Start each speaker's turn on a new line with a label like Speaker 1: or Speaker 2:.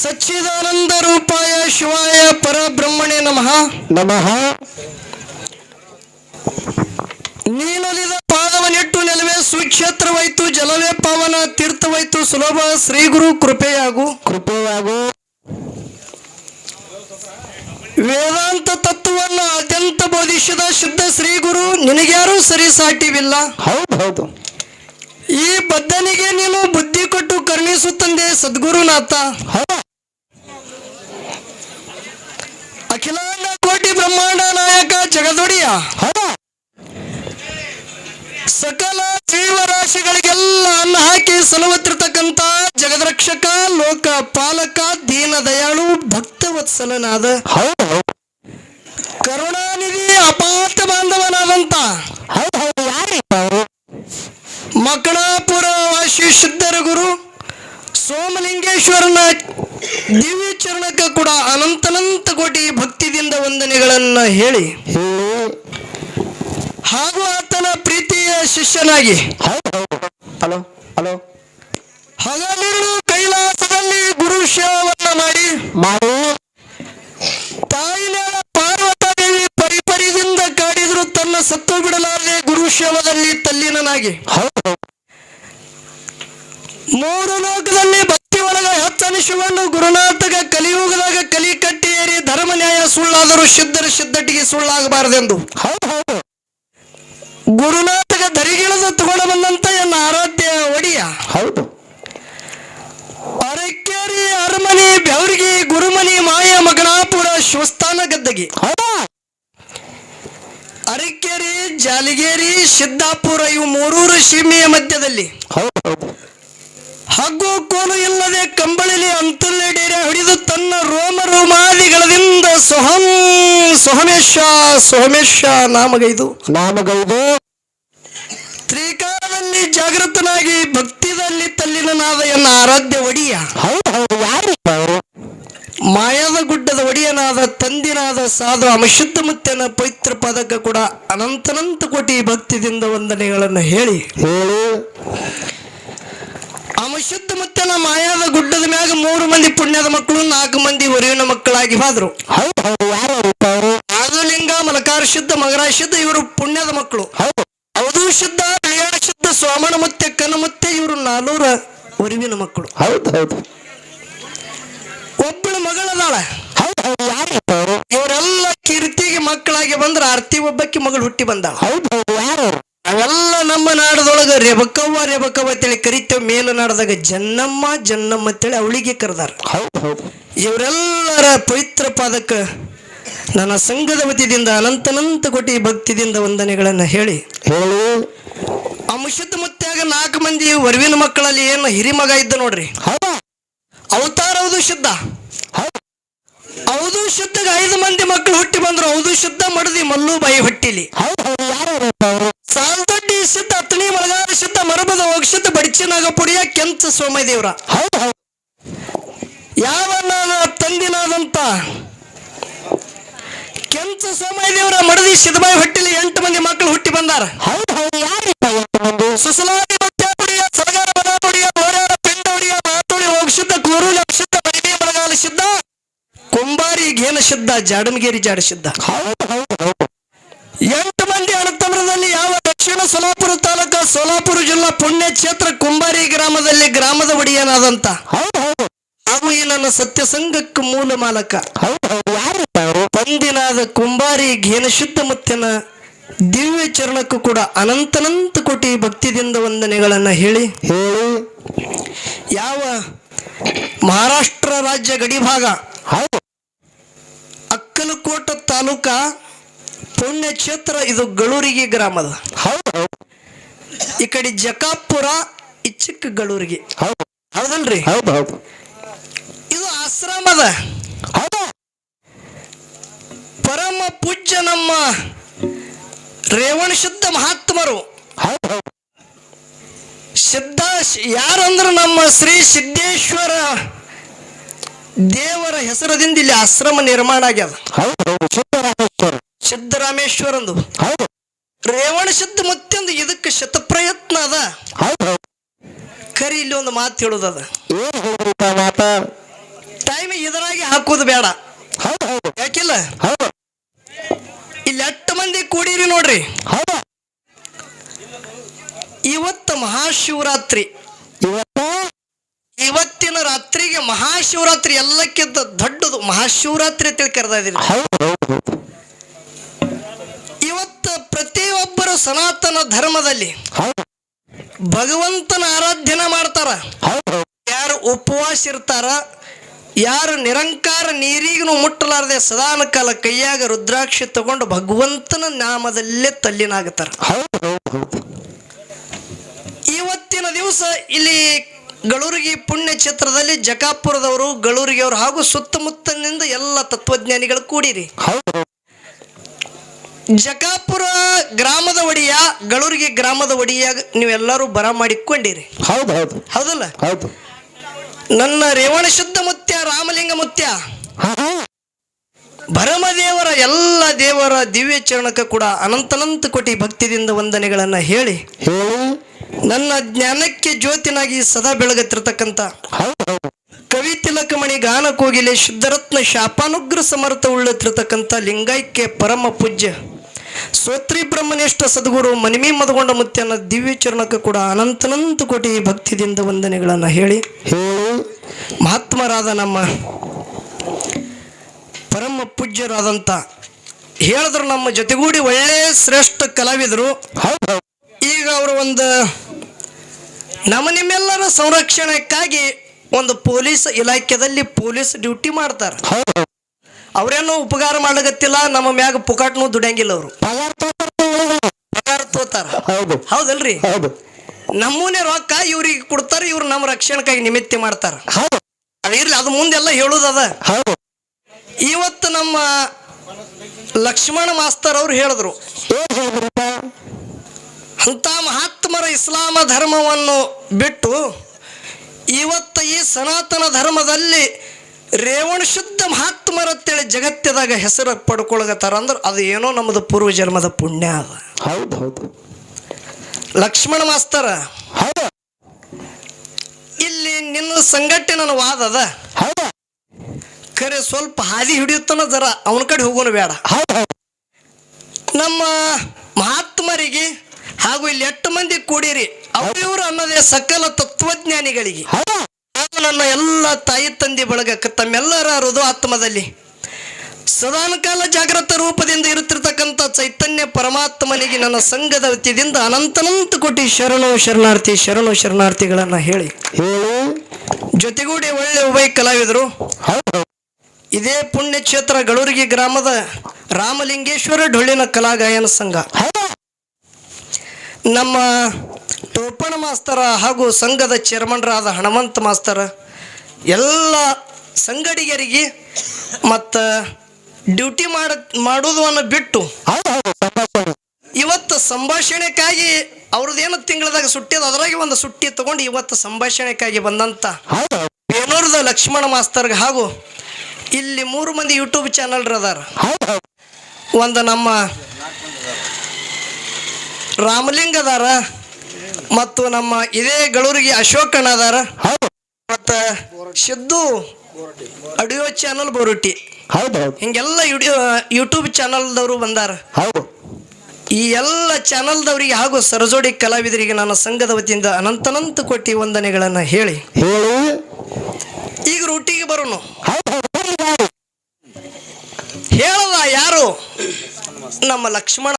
Speaker 1: ಸಚ್ಚಿದಾನಂದ ರೂಪಾಯ ಶಿವಾಯ ಪರಬ್ರಹ್ಮಣೆ ನಮಃ.
Speaker 2: ನಮಃ.
Speaker 1: ನೀನೊಲಿದ ಪಾದವನಿಟ್ಟು ನೆಲವೇ ಸುಕ್ಷೇತ್ರವಾಯ್ತು ಜಲವೇ ಪಾವನ ತೀರ್ಥವಾಯ್ತು ಸುಲಭ ಶ್ರೀ ಗುರು ಕೃಪೆಯಾಗು.
Speaker 2: ಕೃಪೆಯಾಗು.
Speaker 1: ವೇದಾಂತ ತತ್ವವನ್ನು ಅತ್ಯಂತ ಬೋಧಿಸಿದ ಶುದ್ಧ ಶ್ರೀ ಗುರು ನಿನಗ್ಯಾರೂ ಸರಿ ಸಾಟಿವಿಲ್ಲ
Speaker 2: ಹೌದು ಹೌದು.
Speaker 1: ಈ ಬದ್ಧನಿಗೆ ನೀನು ಬುದ್ಧಿ ಕೊಟ್ಟು ಕರುಣಿಸುತ್ತಂದೆ ಸದ್ಗುರುನಾಥ.
Speaker 2: ಹೌದು
Speaker 1: ಅಖಿಲಾಂಡ ಕೋಟಿ ಬ್ರಹ್ಮಾಂಡ ನಾಯಕ ಜಗದೊಡಿಯ. ಸಕಲ ಜೀವರಾಶಿಗಳಿಗೆಲ್ಲ ಅನ್ನ ಹಾಕಿ ಸಲವತ್ತಿರ್ತಕ್ಕಂಥ ಜಗದ್ರಕ್ಷಕ, ಲೋಕ ಪಾಲಕ, ದೀನ ದಯಾಳು, ಭಕ್ತವತ್ಸಲನಾದ. ಕರುಣಾನಿಧಿ ಅಪಾತ ಬಾಂಧವನಾದಂತ
Speaker 2: ಹೌದು ಹೌದು ಯಾರಿಪ್ಪ ಅವರು
Speaker 1: ಮಕಣಾಪುರ ವಾಸಿ ಸಿದ್ಧರ ಗುರು ಸೋಮಲಿಂಗೇಶ್ವರನ ದಿವ್ಯ ಚರಣಕ್ಕೆ ಕೂಡ ಅನಂತನಂತ ಕೋಟಿ ಭಕ್ತಿದಿಂದ ವಂದನೆಗಳನ್ನ ಹೇಳಿ ಹಾಗೂ ಆತನ ಪ್ರೀತಿಯ ಶಿಷ್ಯನಾಗಿ
Speaker 2: ಹಲೋ ಹಲೋ
Speaker 1: ಹಗಲಿರುಳು ಕೈಲಾಸದಲ್ಲಿ ಗುರು ಶಿವವನ್ನ ಮಾಡಿ
Speaker 2: ಮಾಡಿ.
Speaker 1: ತಾಯಿನ ಪಾರ್ವತಾದೇವಿ ಪರಿಪರಿದಿಂದ ಕಾಡಿದ್ರು ತನ್ನ ಸತ್ತು ಬಿಡಲಾರದೆ ಗುರು ಶಿವದಲ್ಲಿ ತಲ್ಲೀನನಾಗಿ. ಮೂರು ಲೋಕದಲ್ಲಿ ಒಳಗ ಹೆಚ್ಚನಿಸಿಕೊಂಡು ಗುರುನಾಥಗ ಕಲಿಯುಗದಾಗ ಕಲಿ ಕಟ್ಟಿ ಏರಿ ಧರ್ಮ ನ್ಯಾಯ ಸುಳ್ಳಾದರೂ ಸಿದ್ಧರ ಸಿದ್ಧಟಿಗೆ ಸುಳ್ಳಾಗಬಾರದೆಂದು. ಗುರುನಾಥಗ ಧರಿಗಿಳದ ತಗೊಂಡ ಬಂದಂತ ಎನ್ನ ಆರಾಧ್ಯ ಒಡಿಯ?
Speaker 2: ಹೌದು.
Speaker 1: ಅರಕೇರಿ ಅರಮನಿ ಬೆವರಿಗೆ ಗುರುಮನಿ ಮಾಯ ಮಗನಾಪುರ ಶಿವಸ್ಥಾನ ಗದ್ದಗಿ. ಅರಕೇರಿ ಜಾಲಿಗೇರಿ ಸಿದ್ದಾಪುರ ಇವು ಮೂರೂರು ಸೀಮೆಯ ಮಧ್ಯದಲ್ಲಿ.
Speaker 2: ಹೌದು.
Speaker 1: ಹಗ್ಗು ಕೋಲು ಇಲ್ಲದೆ ಕಂಬಳಿಲಿ ಅಂತಲ್ಲೇ ಡೇರೆ ಹಿಡಿದು ತನ್ನ ರೋಮ ರೋಮಾದಿಗಳದಿಂದ ಸೊಹಂ ಸೊಹಮೇಶ ಸೋಹಮೇಶ ನಾಮಗೈದು.
Speaker 2: ನಾಮಗೈದು.
Speaker 1: ತ್ರಿಕಾಲದಲ್ಲಿ ಜಾಗೃತನಾಗಿ ಭಕ್ತಿದಲ್ಲಿ ತಲ್ಲಿನನಾದ ಎನ್ನ ಆರಾಧ್ಯ ಒಡಿಯ.
Speaker 2: ಹೌದು ಹೌದು ಯಾರು ಅವರು
Speaker 1: ಮಾಯದ ಗುಡ್ಡದ ಒಡಿಯನಾದ ತಂದಿನಾದ ಸಾಧು ಅಮಶುದ್ಧ ಮುತ್ತನ ಪವಿತ್ರ ಪದಕ ಕೂಡ ಅನಂತನಂತ ಕೋಟಿ ಭಕ್ತಿದಿಂದ ವಂದನೆಗಳನ್ನು ಹೇಳಿ.
Speaker 2: ಹೇಳಿ.
Speaker 1: ಅಮಶುದ್ಧ ಮುತ್ತನ ಮಾಯಾದ ಗುಡ್ಡದ ಮ್ಯಾಗ ಮೂರು ಮಂದಿ ಪುಣ್ಯದ ಮಕ್ಕಳು ನಾಲ್ಕು ಮಂದಿ ಒರಿವಿನ ಮಕ್ಕಳಾಗಿ ಹೋದ್ರು. ಆದುಲಿಂಗ ಮಲಕಾರ ಶುದ್ಧ ಮಗರ ಶುದ್ಧ ಇವರು ಪುಣ್ಯದ ಮಕ್ಕಳು.
Speaker 2: ಹೌದು.
Speaker 1: ಶುದ್ಧ ಬಿಳಿಯಾಳ ಶುದ್ಧ ಸೋಮಣ ಮತ್ತೆ ಕನ ಮುತ್ತೆ ಇವರು ನಾನೂರ ಒರಿವಿನ ಮಕ್ಕಳು.
Speaker 2: ಹೌದು ಹೌದು.
Speaker 1: ಒಬ್ಬಳು ಮಗಳದಾಳ. ಇವರೆಲ್ಲ ಕೀರ್ತಿಗೆ ಮಕ್ಕಳಾಗಿ ಬಂದ್ರ ಆರ್ತಿ ಒಬ್ಬಕ್ಕೆ ಮಗಳು ಹುಟ್ಟಿ ಬಂದಾಳ
Speaker 2: ಹೌದು ಹೌದು ಯಾರು?
Speaker 1: ಅವೆಲ್ಲ ನಮ್ಮ ನಾಡದೊಳಗ ರೆಬಕವ್ವ ರೆಬಕವ್ವ ಅಂತೇಳಿ ಕರಿತೇವೆ. ಮೇಲು ನಾಡದಾಗ ಜನ್ನಮ್ಮ ಜನ್ನಮ್ಮ ಅಂತೇಳಿ ಅವಳಿಗೆ ಕರೆದಾರ. ಇವರೆಲ್ಲರ ಪವಿತ್ರ ಪಾದಕ್ಕೆ ನನ್ನ ಸಂಘದ ವತಿಯಿಂದ ಅನಂತನಂತ ಕೋಟಿ ಭಕ್ತಿದಿಂದ ವಂದನೆಗಳನ್ನು ಹೇಳಿ
Speaker 2: ಹೇಳಿ.
Speaker 1: ಅಂಶದ ಮುತ್ಯಾಗ ನಾಲ್ಕು ಮಂದಿ ವರವಿನ ಮಕ್ಕಳಲ್ಲಿ ಏನು ಹಿರಿಮಗ ಇದ್ದ ನೋಡ್ರಿ. ಅವತಾರ ಹೌದು ಶುದ್ಧ.
Speaker 2: ಹೌದು.
Speaker 1: ಶುದ್ಧಗ ಐದು ಮಂದಿ ಮಕ್ಕಳು ಹುಟ್ಟಿ ಬಂದ್ರು. ಹೌದು ಶುದ್ಧ ಮಡದಿ ಮಲ್ಲು ಬಾಯಿ ಹೊಟ್ಟಿಲಿ.
Speaker 2: ಹೌದು ಹೌದು ಅತ್ತಣಿ ಅವರು
Speaker 1: ಸಿದ್ಧ ಮರಬದ ಹೋಗ್ಶುದ್ಧ ಬಡಿಚಿನಾಗ ಪುಡಿಯ ಕೆಂಚ ಸೋಮದೇವ್ರ.
Speaker 2: ಹೌದು ಹೌದು.
Speaker 1: ಯಾವ ತಂದಿನಾದಂತ ತಂದಿನಾದಂತ ಕೆಂಚ ಸೋಮದೇವ್ರ ಮಡದಿ ಸಿದ್ದಬಾಯಿ ಹೊಟ್ಟಿಲಿ ಎಂಟು ಮಂದಿ ಮಕ್ಕಳು ಹುಟ್ಟಿ ಬಂದಾರ.
Speaker 2: ಹೌದು ಹೌದು. ಮಂದಿ?
Speaker 1: ಸುಸಲಾದಿ ಮುತ್ಯಾಪುಡಿಯ ಸಲಗಾರ ಬದಾಪುಡಿಯ ಬೋರ್ಯಾರ ಪಿಂಡೋಡಿಯ ಮಾತುಳಿ ಹೋಗ್ಶುದ್ಧ ಕೂರುಲ ಶುದ್ಧ ಬಡಿಮೆ ಮಲಗಾಲ ಶುದ್ಧ ಕುಂಬಾರಿ ಗೇನ ಶುದ್ಧ ಜಾಡಮಗೇರಿ ಜಾಡ ಶುದ್ಧ.
Speaker 2: ಹೌದು ಹೌದು ಹೌದು.
Speaker 1: ಸೋಲಾಪುರ ತಾಲೂಕ ಸೋಲಾಪುರ ಜಿಲ್ಲಾ ಪುಣ್ಯ ಕ್ಷೇತ್ರ ಕುಂಬಾರಿ ಗ್ರಾಮದಲ್ಲಿ ಗ್ರಾಮದ ಒಡೆಯನಾದಂತ. ಹಾಗೂ ಈ ನನ್ನ ಸತ್ಯ ಸಂಘಕ್ಕೆ ಮೂಲ ಮಾಲಕ. ಪಂದಿನಾದ ಕುಂಬಾರಿ ಘೇನ ಶುದ್ಧ ಮುತ್ತಿನ ದಿವ್ಯ ಚರಣಕ್ಕೂ ಕೂಡ ಅನಂತನಂತ ಕೋಟಿ ಭಕ್ತಿದಿಂದ ವಂದನೆಗಳನ್ನ ಹೇಳಿ.
Speaker 2: ಹೇಳಿ.
Speaker 1: ಯಾವ ಮಹಾರಾಷ್ಟ್ರ ರಾಜ್ಯ ಗಡಿಭಾಗ ಅಕ್ಕಲಕೋಟ ತಾಲೂಕ ಪುಣ್ಯ ಕ್ಷೇತ್ರ ಇದು ಗಳೂರಿಗೆ ಗ್ರಾಮದ.
Speaker 2: ಹೌದು
Speaker 1: ಈ ಕಡೆ ಜಕಾಪುರ ಈ ಚಿಕ್ಕ ಗಳೂರಿಗೆ.
Speaker 2: ಹೌದು.
Speaker 1: ಹೌದಲ್ರಿ?
Speaker 2: ಹೌದು ಹೌದು.
Speaker 1: ಇದು ಆಶ್ರಮದ.
Speaker 2: ಹೌದು.
Speaker 1: ಪರಮ ಪೂಜ್ಯ ನಮ್ಮ ರೇವಣ ಶುದ್ಧ ಮಹಾತ್ಮರು.
Speaker 2: ಹೌದು ಹೌದು.
Speaker 1: ಸಿದ್ಧ ಯಾರಂದ್ರೆ ನಮ್ಮ ಶ್ರೀ ಸಿದ್ದೇಶ್ವರ ದೇವರ ಹೆಸರದಿಂದ ಇಲ್ಲಿ ಆಶ್ರಮ ನಿರ್ಮಾಣ ಆಗ್ಯದ.
Speaker 2: ಹೌದು
Speaker 1: ಸಿದ್ದರಾಮೇಶ್ವರಂದು
Speaker 2: ಹೌದು.
Speaker 1: ರೇವಣ ಸಿದ್ಧ ಮತ್ತೊಂದು ಇದಕ್ಕೆ ಶತಪ್ರಯತ್ನ ಅದ.
Speaker 2: ಹೌದು.
Speaker 1: ಕರಿ ಇಲ್ಲಿ ಒಂದು ಮಾತು ಹೇಳೋದದ.
Speaker 2: ಏನು ಮಾತ?
Speaker 1: ಟೈಮ್ ಇದರಾಗಿ ಹಾಕೋದು ಬೇಡ.
Speaker 2: ಹೌದು ಹೌದು.
Speaker 1: ಯಾಕಿಲ್ಲ?
Speaker 2: ಹೌದು.
Speaker 1: ಇಲ್ಲಿ ಎಷ್ಟು ಮಂದಿ ಕೂಡಿರಿ ನೋಡ್ರಿ.
Speaker 2: ಹೌದು.
Speaker 1: ಇವತ್ತು ಮಹಾಶಿವರಾತ್ರಿ.
Speaker 2: ಇವತ್ತ?
Speaker 1: ಇವತ್ತಿನ ರಾತ್ರಿಗೆ ಮಹಾಶಿವರಾತ್ರಿ ಎಲ್ಲಕ್ಕಿಂತ ದೊಡ್ಡದು ಮಹಾಶಿವರಾತ್ರಿ ಅಂತೇಳಿ ಕರೆದ ಇದೀನಿ
Speaker 2: ಹೌದು ಹೌದು ಹೌದು
Speaker 1: ಇವತ್ತು ಪ್ರತಿಯೊಬ್ಬರು ಸನಾತನ ಧರ್ಮದಲ್ಲಿ ಭಗವಂತನ ಆರಾಧನೆ ಮಾಡ್ತಾರ. ಯಾರು ಉಪವಾಸ ಇರ್ತಾರ, ಯಾರು ನಿರಂಕಾರ ನೀರಿಗೂ ಮುಟ್ಟಲಾರದೆ ಸದಾನ ಕಾಲ ಕೈಯಾಗ ರುದ್ರಾಕ್ಷಿ ತಗೊಂಡು ಭಗವಂತನ ನಾಮದಲ್ಲೇ ತಲ್ಲಿನಾಗುತ್ತಾರ ಇವತ್ತಿನ ದಿವಸ ಇಲ್ಲಿ ಗಳೂರಿಗೆ ಪುಣ್ಯ ಕ್ಷೇತ್ರದಲ್ಲಿ ಜಕಾಪುರದವರು ಗಳೂರಿಗೆ ಅವರು ಹಾಗೂ ಸುತ್ತಮುತ್ತಲಿನಿಂದ ಎಲ್ಲ ತತ್ವಜ್ಞಾನಿಗಳು ಕೂಡಿರಿ.
Speaker 2: ಹೌದು
Speaker 1: ಜಕಾಪುರ ಗ್ರಾಮದ ಒಡೆಯ ಗಳೂರಿಗೆ ಗ್ರಾಮದ ಒಡೆಯ ನೀವೆಲ್ಲರೂ ಬರ ಮಾಡಿಕೊಂಡಿರಿ
Speaker 2: ಹೌದು ಹೌದು.
Speaker 1: ಹೌದಲ್ಲ?
Speaker 2: ಹೌದು.
Speaker 1: ನನ್ನ ರೇವಣ ಶುದ್ಧ ಮುತ್ಯ ರಾಮಲಿಂಗ ಮುತ್ಯ. ಭರಮದೇವರ ಎಲ್ಲ ದೇವರ ದಿವ್ಯ ಚರಣಕ್ಕೆ ಕೂಡ ಅನಂತನಂತ ಕೋಟಿ ಭಕ್ತಿದಿಂದ ವಂದನೆಗಳನ್ನು ಹೇಳಿ ನನ್ನ ಜ್ಞಾನಕ್ಕೆ ಜ್ಯೋತಿನಾಗಿ ಸದಾ ಬೆಳಗತ್ತಿರತಕ್ಕಂಥ ಕವಿ ತಿಲಕಮಣಿ ಗಾನ ಕೋಗಿಲೆ ಶುದ್ಧರತ್ನ ಶಾಪಾನುಗ್ರ ಸಮರ್ಥ ಉಳ್ಳತಿರ್ತಕ್ಕಂಥ ಲಿಂಗೈಕ್ಯ ಪರಮ ಪೂಜ್ಯ ಸ್ತೋತ್ರಿ ಬ್ರಹ್ಮನಿಷ್ಠ ಸದ್ಗುರು ಮನಿಮಿ ಮದಗೊಂಡ ಮುತ್ಯನ ದಿವ್ಯ ಚರಣಕ್ಕೆ ಕೂಡ ಅನಂತನಂತ ಕೋಟಿ ಭಕ್ತಿದಿಂದ ವಂದನೆಗಳನ್ನು ಹೇಳಿ.
Speaker 2: ಹೇಳಿ.
Speaker 1: ಮಹಾತ್ಮರಾದ ನಮ್ಮ ಪರಮ ಪೂಜ್ಯರಾದಂಥ ಹೇಳಿದ್ರು ನಮ್ಮ ಜೊತೆಗೂಡಿ ಒಳ್ಳೆ ಶ್ರೇಷ್ಠ ಕಲಾವಿದರು. ಈಗ ಅವರು ಒಂದು ನಮ್ಮ ನಿಮ್ಮೆಲ್ಲರ ಸಂರಕ್ಷಣೆಕ್ಕಾಗಿ ಒಂದು ಪೊಲೀಸ್ ಇಲಾಖೆದಲ್ಲಿ ಪೊಲೀಸ್ ಡ್ಯೂಟಿ ಮಾಡ್ತಾರೆ. ಅವ್ರೇನೋ ಉಪಕಾರ ಮಾಡ್ಲಕತ್ತಿಲ್ಲ ನಮ್ಮ ಮ್ಯಾಗ ಪುಕಾಟ್ನು ದುಡಿಯಂಗಿಲ್ಲ ಅವರು.
Speaker 2: ಪಗಾರ
Speaker 1: ತೋತಾರ.
Speaker 2: ಹೌದು.
Speaker 1: ಹೌದಲ್ರಿ?
Speaker 2: ಹೌದು.
Speaker 1: ನಮ್ಮೂನೆ ರೊಕ್ಕ ಇವ್ರಿಗೆ ಕೊಡ್ತಾರ ಇವ್ರು ನಮ್ಮ ರಕ್ಷಣಕ್ಕಾಗಿ ನಿಮಿತ್ತಿ ಮಾಡ್ತಾರ. ಅದಿರ್ಲಿ ಅದು ಮುಂದೆಲ್ಲ ಹೇಳುದದ ಇವತ್ತು ನಮ್ಮ ಲಕ್ಷ್ಮಣ ಮಾಸ್ತರ್ ಅವ್ರು ಹೇಳಿದ್ರು. ಅಂತ ಮಹಾತ್ಮರ ಇಸ್ಲಾಮ ಧರ್ಮವನ್ನು ಬಿಟ್ಟು ಇವತ್ತು ಈ ಸನಾತನ ಧರ್ಮದಲ್ಲಿ ರೇವಣ ಶುದ್ಧ ಮಹಾತ್ಮರತ್ತೇಳಿ ಜಗತ್ತದಾಗ ಹೆಸರು ಪಡ್ಕೊಳಗತ್ತಾರ ಅಂದ್ರೆ ಅದು ಏನೋ ನಮ್ಮದು ಪೂರ್ವ ಜನ್ಮದ ಪುಣ್ಯ ಅದ.
Speaker 2: ಹೌದು ಹೌದು.
Speaker 1: ಲಕ್ಷ್ಮಣ ಮಾಸ್ತರ
Speaker 2: ಹೌದು.
Speaker 1: ಇಲ್ಲಿ ನಿನ್ನ ಸಂಘಟನೆ ನನ್ನ ವಾದ ಅದ.
Speaker 2: ಹೌದು.
Speaker 1: ಖರೆ ಸ್ವಲ್ಪ ಹಾದಿ ಹಿಡಿಯುತ್ತನ ಜರ ಅವನ ಕಡೆ ಹೋಗೋಣ ಬೇಡ.
Speaker 2: ಹೌದು ಹೌದು.
Speaker 1: ನಮ್ಮ ಮಹಾತ್ಮರಿಗೆ ಹಾಗೂ ಇಲ್ಲಿ ಎಷ್ಟು ಮಂದಿ ಕೂಡಿರಿ ಅವರಿವರು ಅನ್ನೋದೇ ಸಕಲ ತತ್ವಜ್ಞಾನಿಗಳಿಗೆ.
Speaker 2: ಹೌದು.
Speaker 1: ನನ್ನ ಎಲ್ಲ ತಾಯಿ ತಂದೆ ಬಳಗಕ್ಕೆ ತಮ್ಮೆಲ್ಲರ ಹೃದಯ ಆತ್ಮದಲ್ಲಿ ಸದಾನಕಾಲ ಜಾಗೃತ ರೂಪದಿಂದ ಇರುತ್ತಿರ್ತಕ್ಕಂಥ ಚೈತನ್ಯ ಪರಮಾತ್ಮನಿಗೆ ನನ್ನ ಸಂಘದ ವತಿಯಿಂದ ಅನಂತನಂತ ಕೋಟಿ ಶರಣು ಶರಣಾರ್ಥಿ ಶರಣು ಶರಣಾರ್ಥಿಗಳನ್ನು ಹೇಳಿ. ಜೊತೆಗೂಡಿ ಒಳ್ಳೆ ಉಭಯ ಕಲಾವಿದರು. ಇದೇ ಪುಣ್ಯಕ್ಷೇತ್ರ ಗಳೂರಿಗೆ ಗ್ರಾಮದ ರಾಮಲಿಂಗೇಶ್ವರ ಡೊಳ್ಳಿನ ಕಲಾಗಾಯನ ಸಂಘ. ನಮ್ಮ ಟೋಪಣ ಮಾಸ್ತರ ಹಾಗೂ ಸಂಘದ ಚೇರ್ಮನ್ರಾದ ಹನುಮಂತ ಮಾಸ್ತರ ಎಲ್ಲ ಸಂಗಡಿಗರಿಗೆ ಮತ್ತು ಡ್ಯೂಟಿ ಮಾಡ ಮಾಡೋದನ್ನು ಬಿಟ್ಟು ಇವತ್ತು ಸಂಭಾಷಣೆಗಾಗಿ ಅವ್ರದ್ದೇನು ತಿಂಗಳದಾಗ ಸುಟ್ಟಿ ಅದರಾಗೆ ಒಂದು ಸುಟ್ಟಿ ತಗೊಂಡು ಇವತ್ತು ಸಂಭಾಷಣೆಗಾಗಿ ಬಂದಂಥ ಬೇನೂರದ ಲಕ್ಷ್ಮಣ ಮಾಸ್ತರ್ಗೆ ಹಾಗೂ ಇಲ್ಲಿ ಮೂರು ಮಂದಿ ಯೂಟ್ಯೂಬ್ ಚಾನಲ್ ಅದಾರ. ಒಂದು ನಮ್ಮ ರಾಮಲಿಂಗ ಅದಾರ. ಮತ್ತು ನಮ್ಮ ಇದೇ ಗಳೂರಿಗೆ ಅಶೋಕಣ್ಣ ಅದಾರ ಮತ್ತು ಸಿದ್ದು ಆಡಿಯೋ ಚಾನಲ್ ಬೋರುಟಿ ಹಿಂಗೆಲ್ಲ ಯೂಟ್ಯೂಬ್ ಚಾನಲ್ದವರು ಬಂದಾರ. ಈ ಎಲ್ಲ ಚಾನಲ್ದವರಿಗೆ ಹಾಗೂ ಸರಜೋಡಿ ಕಲಾವಿದರಿಗೆ ನನ್ನ ಸಂಘದ ವತಿಯಿಂದ ಅನಂತನಂತ ಕೊಟ್ಟಿ ವಂದನೆಗಳನ್ನು ಹೇಳಿ. ಈಗ ರೂಟಿಗೆ
Speaker 2: ಬರೋಣ
Speaker 1: ಹೇಳದ ಯಾರು? ನಮ್ಮ ಲಕ್ಷ್ಮಣ.